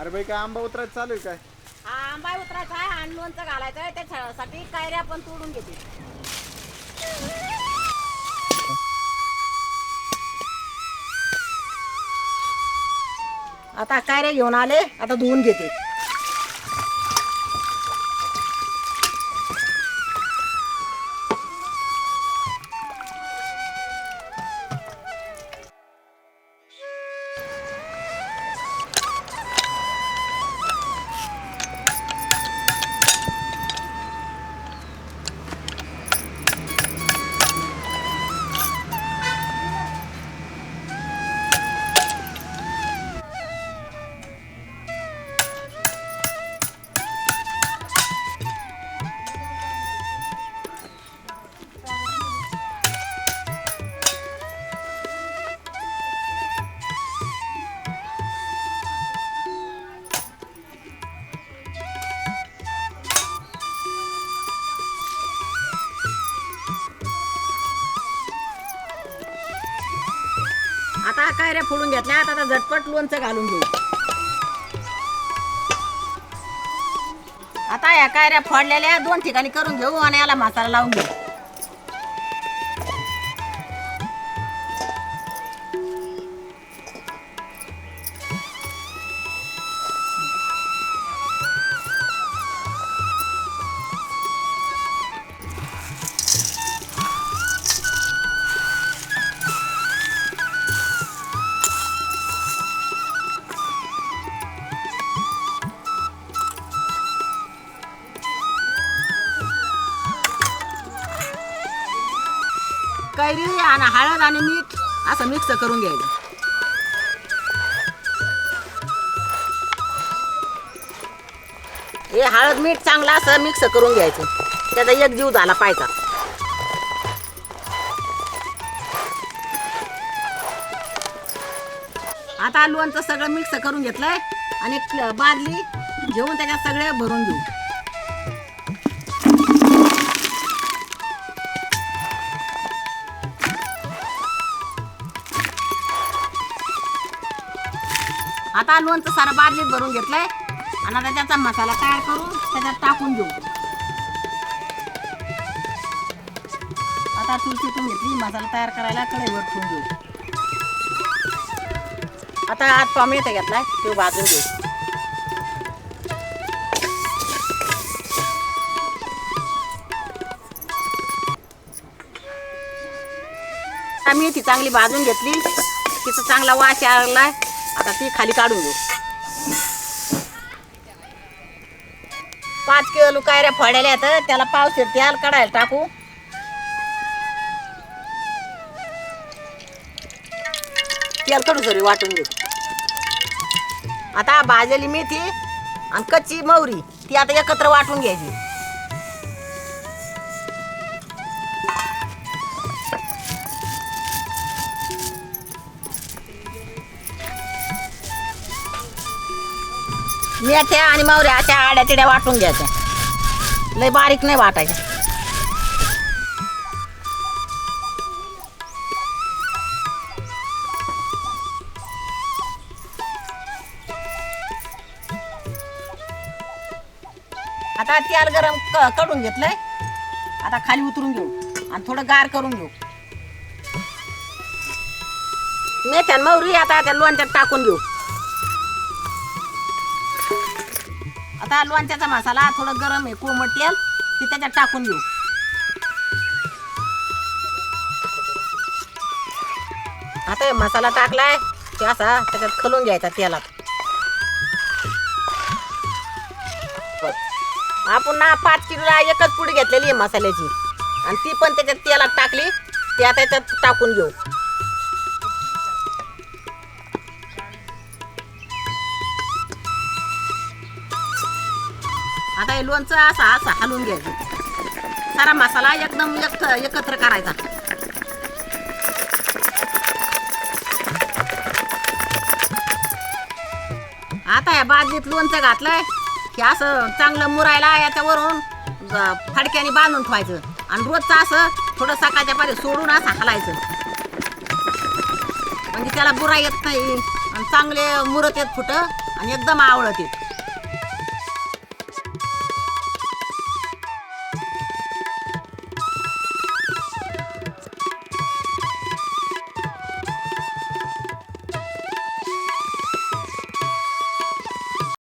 अरे बाई काय आंबा उतरायचं चालू आहे काय? हा आंबा उतरायचा आहे आणि लोणचं घालायचं आहे त्याच्यासाठी कायऱ्या पण तोडून घेते. आता कायऱ्या घेऊन आले आता धुवून घेते. आता कायऱ्या फोडून घेतल्या? आता आता झटपट लोणचं घालून घेऊ. आता या कायऱ्या फोडलेल्या दोन ठिकाणी करून घेऊ आणि याला मसाला लावून घेऊ. कैरी आणि हळद आणि मीठ असं मिक्स करून घ्यायचं. हे हळद मीठ चांगलं असं मिक्स करून घ्यायचं. त्याचा एक जीव झाला पाहिजे. आता लोणचं सगळं मिक्स करून घेतलंय. आणि बादली घेऊन त्याच्यात सगळे भरून घेऊ. आता लोणचं सारं बादलीत भरून घेतलंय. आणि आता त्याचा मसाला तयार करून त्याच्यात टाकून घेऊ आता तुळशीतून घेतली मसाला तयार करायला कढईवर ठेवून घेऊ आता आज टॉमॅटो घेतलाय तो भाजून घेऊ. आता मेथी चांगली भाजून घेतली. तिचा चांगला वास आलाय आता ती खाली काढून घेऊ. पाच किलो कायऱ्या फोडायला तर त्याला पावशेर त्याला काढायला टाकू. तेल कडू सरी वाटून घेऊ. आता भाजलेली मेथी आणि कच्ची मौरी ती आता एकत्र वाटून घ्यायची. मेथ्या आणि मौऱ्या अशा आड्या तिड्या वाटून घ्यायच्या. लय बारीक नाही वाटायच्या आता तेल गरम क- करून घेतलंय. आता खाली उतरून घेऊ आणि थोडं गार करून घेऊ. मेथ्या आणि मौरी आता त्या लोणच्यात टाकून घेऊ. आता लोणच्याचा मसाला थोडं गरम आहे कोमट तेल ती त्याच्यात टाकून घेऊ. आता हे मसाला टाकलाय ते असा त्याच्यात खलून घ्यायचा तेलात. आपण ना पाच किलोला एकच पुडी घेतलेली आहे मसाल्याची. आणि ती पण त्याच्यात तेलात टाकली ती आता त्याच्यात टाकून घेऊ. आता हे लोणचं असं असं हलवून घ्यायचं. सारा मसाला एकदम एक एकत्र करायचा. आता या बाजीत लोणचं घातलंय की असं चांगलं मुरायला याच्यावरून फडक्याने बांधून ठेवायचं. आणि रोजचं असं थोडं सकाळच्या पारी सोडून असं हलायचं. म्हणजे त्याला बुरा येत नाही. आणि चांगले मुरत येत फुटं आणि एकदम आवडत येत.